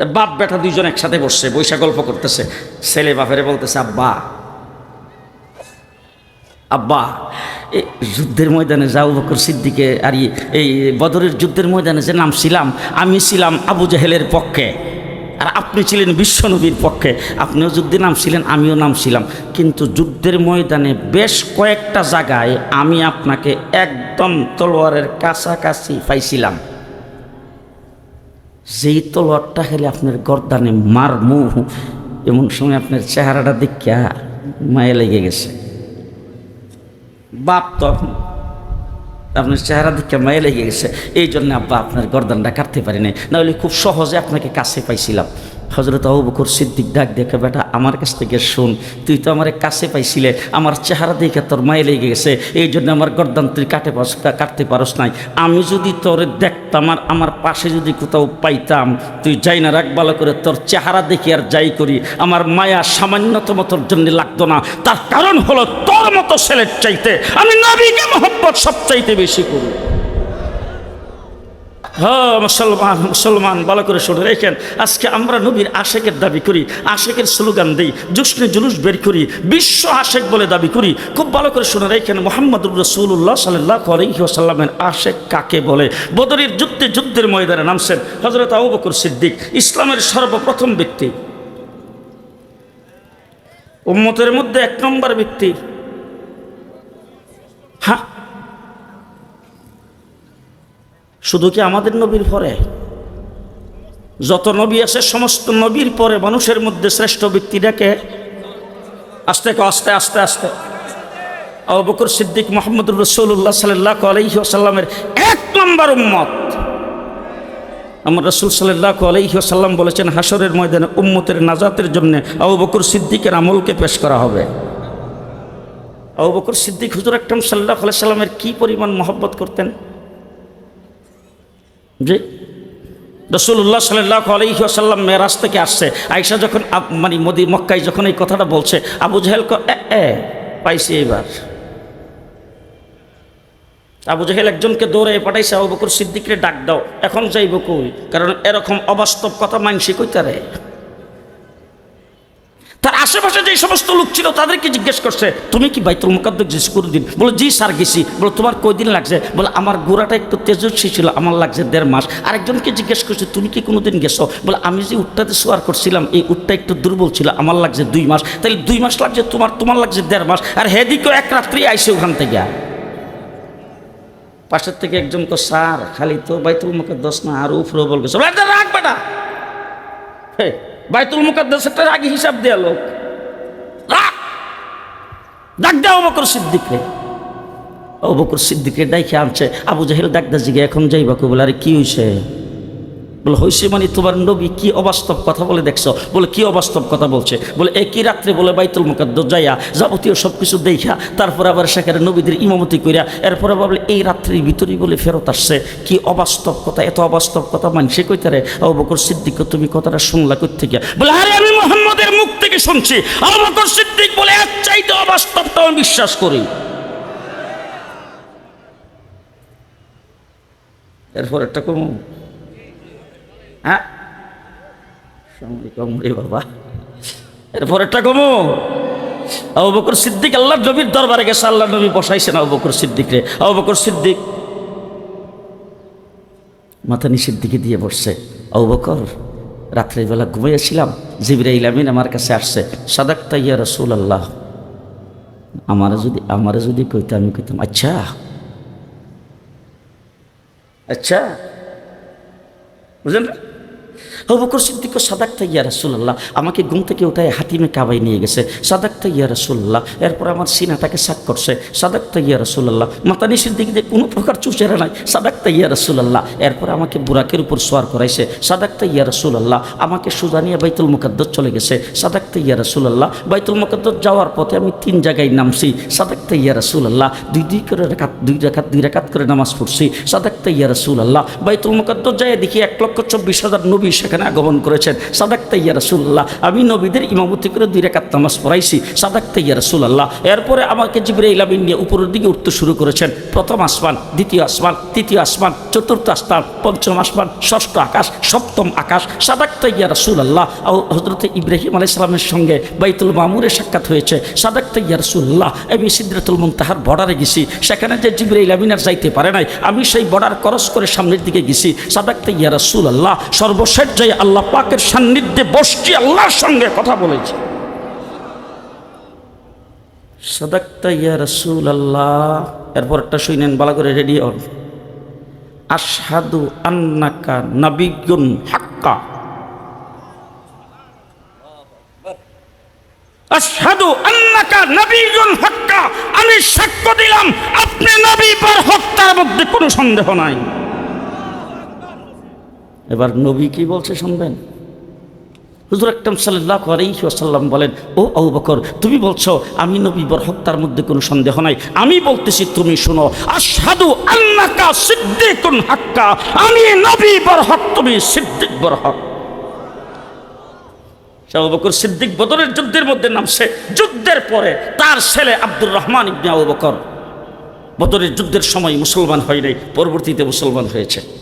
বাপ বেটা দুইজন একসাথে বসছে বৈশা গল্প করতেছে। ছেলে বাপেরে বলতেছে, আব্বা আব্বা যুদ্ধের ময়দানে যাও বকর সিদ্দিকে আর এই বদরের যুদ্ধের ময়দানে যে নাম ছিলাম আমি ছিলাম আবু জাহেলের পক্ষে। আর আপনি ছিলেন বিশ্বনবীর পক্ষে। আপনিও যুদ্ধে নাম ছিলেন আমিও নাম ছিলাম কিন্তু যুদ্ধের ময়দানে বেশ কয়েকটা জায়গায় আমি আপনাকে একদম তলোয়ারের কাছাকাছি পাইছিলাম। যেই তলোয়ারটা খেলে আপনার গর্দানে মার মুহ, এমন সময় আপনার চেহারাটা দেখিয়া মায়ে লেগে গেছে। বাপ তো আপনার চেহারা দেখে মায়ে লেগে গেছে। এই জন্য আব্বা আপনার গর্দানটা কাটতে পারি নাই। নাহলে খুব সহজে আপনাকে কাছে পাইছিলাম। হজরত আবু বকর সিদ্দিক ডাক দেখে, বেটা, আমার কাছ থেকে শুন, তুই তো আমার কাছে পাইছিলে, আমার চেহারা দেখে তোর মায়ে লেগে গেছে এই জন্য আমার গর্দান তুই কাটে কাটতে পারস নাই। আমি যদি তোর দেখতাম আর আমার পাশে যদি কোথাও পাইতাম, তুই যাই না রাখ ভালো করে তোর চেহারা দেখি আর যাই করি। আমার মায়া সামান্যতম তোর জন্য লাগতো না। তার কারণ হলো তোর মতো ছেলের চাইতে আমি নবীকে মহব্বত সব চাইতে বেশি করি। মুসলমান মুসলমান, ভালো করে শুনে রেখেন। আজকে আমরা নবীর আশেকের দাবি করি, আশেকের স্লোগান দিই, জুসনে জুলুস বের করি, বিশ্ব আশেক বলে দাবি করি। খুব ভালো করে শুনে রেখেন, মোহাম্মদুর রসুল্লাহ সাল্লাহ আশেক কাকে বলে? বদরের যুদ্ধে যুদ্ধের ময়দানে নামছেন হজরত আবু বকর সিদ্দিক, ইসলামের সর্বপ্রথম ব্যক্তি। উম্মতের মধ্যে এক নম্বর ব্যক্তি। শুধু কি আমাদের নবীর পরে? যত নবী আছে সমস্ত নবীর পরে মানুষের মধ্যে শ্রেষ্ঠ ব্যক্তিটাকে আস্তে আস্তে আস্তে আস্তে। আবু সিদ্দিক মোহাম্মদ রসুল্লাহ সাল্লাহ আলহি আসাল্লামের এক নম্বর উম্মত। আমার রসুল সাল্লাহ আলহি আসাল্লাম বলেছেন হাসরের ময়দানে উম্মতের নাজাতের জন্য আবু বকর সিদ্দিকের আমলকে পেশ করা হবে। আবু বকর সিদ্দিক হুজুর আকরম সাল্লাহ আলাইসাল্লামের কী পরিমাণ মহব্বত করতেন? যে রসুল্লাহ সাল্লাহ আলহিহাসাল্লাম মেরাজ থেকে আসছে। আয়সা যখন মানে মোদি মক্কাই যখন এই কথাটা বলছে আবু জাহেল এ, পাইছি এবার। আবু জাহেল একজনকে দৌড়ে পাঠাইছে আবু বকুর সিদ্দিকরে ডাক দাও এখন যাই কই? কারণ এরকম অবাস্তব কথা মানসি কইতারে তার আশেপাশে যে সমস্ত লোক ছিল তাদেরকে জিজ্ঞেস করছে তুমি কি বাইতুল মুকাদ্দক জিজ্ঞেস করে দিন বলে জি স্যার গেছি। বলে তোমার কয়দিন লাগছে? বলে আমার গোড়াটা একটু তেজস্বী ছিল আমার লাগছে দেড় মাস। আরেকজনকে জিজ্ঞেস করছে তুমি কি কোনোদিন গেছো? বলে আমি যে উটটাতে শোয়ার করছিলাম এই উটটা একটু দুর্বল ছিল আমার লাগছে দুই মাস। তাহলে দুই মাস লাগছে তোমার তোমার লাগছে দেড় মাস। আর হেদিকেও এক রাত্রি আইসে ওখান থেকে। পাশের থেকে একজন তো স্যার খালি তো বাইতুল মুকাদ্দাস না আর উপরেও বলবে রাখ বেটা! হে, বাইতুল মুকাদ্দাসের আগে হিসাব দেয়া লোক। ডাক দেওয়া বকর সিদ্দিকরে ও বকর সিদ্দিকরে ডাইকে আনছে। আবু জাহিল ডাকদা জিগে, এখন যাইবা কবুল বলে? আরে কি হয়েছে বলে হয়েছে মানে তোমার নবী কি অবাস্তব কথা বলে দেখছ? বলে, কি অবাস্তব কথা বলছে? বলে, একই রাত্রে বলে, বাইতুল মুকাদ্দ যাইয়া যাবতীয় সব কিছু দেখা তারপর আবার সেখানে নবীদের ইমামতি কইরা এরপরে বলে, এই রাত্রির ভিতরেই বলে ফেরত আসছে। কি অবাস্তব কথা, এত অবাস্তব কথা মানছে কইতারে ও বকর সিদ্দিক, তুমি কথাটা শুনলা কই থেকে বলে, আরে আমি মোহাম্মদের মুখ থেকে শুনছি। আবু বকর সিদ্দিক বলে এক চাইতে অবাস্তবটা আমি বিশ্বাস করি। এরপর একটা কম। হ্যাঁ? রে বাবা। সিদ্দিক আল্লাহ দরবারে আল্লাহ নবী সিদ্দিক রে সিদ্দিক মাথা নিচের দিয়ে বসছে। আবু বকর রাত্রেবেলা ঘুমিয়েছিলাম জিবরাইল ইলামিন আমার কাছে আসছে। সাদাক্তা ইয়া রসুল আল্লাহ আমারে যদি আমারে যদি কইতে আমি কইতাম আচ্ছা। আচ্ছা? বুঝলেন হবকর সিদ্দিক সাদাক্তা, ইয়া রাসুল্লাহ আমাকে ঘুম থেকে উঠায় হাতিমে কাবাই নিয়ে গেছে। সাদাক্তা, ইয়া রাসুল্লাহ এরপর আমার সিনাটাকে সাক করছে। সাদাক্তা, ইয়া রাসুল্লাহ মাতা নিষের দিকে দিয়ে কোনো প্রকার চুচেরা নাই। সাদাক্তা, ইয়া রাসুল্লাহ এরপর আমাকে বুরাকের উপর সোয়ার করাইছে। সাদাক্তা, ইয়া রাসুল্লাহ আমাকে সুদানিয়া বাইতুল মুকাদ্দর চলে গেছে। সাদাক্তা, ইয়া রাসুল্লাহ বাইতুল মুকাদ্দর যাওয়ার পথে আমি তিন জায়গায় নামছি। সাদাক্তা, ইয়া রাসুল্লাহ দুই দুই করে রেখাত দুই রেখাত দুই রেখাত করে নামাজ পড়ছি। সাদাক্তা, ইয়া রাসুল্লাহ বাইতুল মুকাদ্দর যায় দেখি এক লক্ষ চব্বিশ হাজার নবী সেখানে আগমন করেছেন। সাদাক তাইয়া রাসুল্লাহ আমি নবীদের ইমামতি করে দুই রেখাত নামাজ পড়াইছি। সাদাক তাইয়া রাসুল্লাহ এরপরে আমাকে জিবরাইল আমিন নিয়ে উপরের দিকে উঠতে শুরু করেছেন। প্রথম আসমান, দ্বিতীয় আসমান, তৃতীয় আসমান, চতুর্থ আসমান, পঞ্চম আসমান, ষষ্ঠ আকাশ, সপ্তম আকাশ। সাদাক তাইয়া রাসুল্লাহ হজরত ইব্রাহিম আলাইসালামের সঙ্গে বাইতুল মামুরে সাক্ষাৎ হয়েছে। সাদাক তাইয়া রাসুল্লাহ আমি সিদ্রাতুল মুনতাহার বর্ডারে গেছি। সেখানে যে জিবরে আমিন আর যাইতে পারে নাই, আমি সেই বর্ডার ক্রস করে সামনের দিকে গেছি। সাদাক তাইয়া রাসুল্লাহ যাই আল্লাহ পাকের সান্নিধ্যে বসছি আল্লাহর সঙ্গে কথা বলেছি। সাদাক্তা ইয়া রসুল আল্লাহ এরপর একটা শুনেন বালা করে রেডি হন। আশহাদু আন্নাকা নাবিগুন হাক্কা। আশহাদু আন্নাকা নাবিগুন হাক্কা। আমি সাক্ষ্য দিলাম, আপনি নবী পর হত্যার মধ্যে কোনো সন্দেহ নাই। এবার নবী কি বলছে শুনবেন? হুজুর আকরম সাল্লাহ আলাইহি ওয়াসাল্লাম বলেন, ও আবু বকর, তুমি বলছো আমি নবী বরহক, তার মধ্যে কোনো সন্দেহ নাই। আমি বলতেছি, তুমি শোনো। আশহাদু আন্নাকা সিদ্দিকুন হাক্কা। আমি নবী বরহক, তুমি সিদ্দিক বরহক। আবু বকর সিদ্দিক বদরের যুদ্ধের মধ্যে নামছে। যুদ্ধের পরে তার ছেলে আব্দুর রহমান ইবনে আবু বকর বদরের যুদ্ধের সময় মুসলমান হয় নাই, পরবর্তীতে মুসলমান হয়েছে।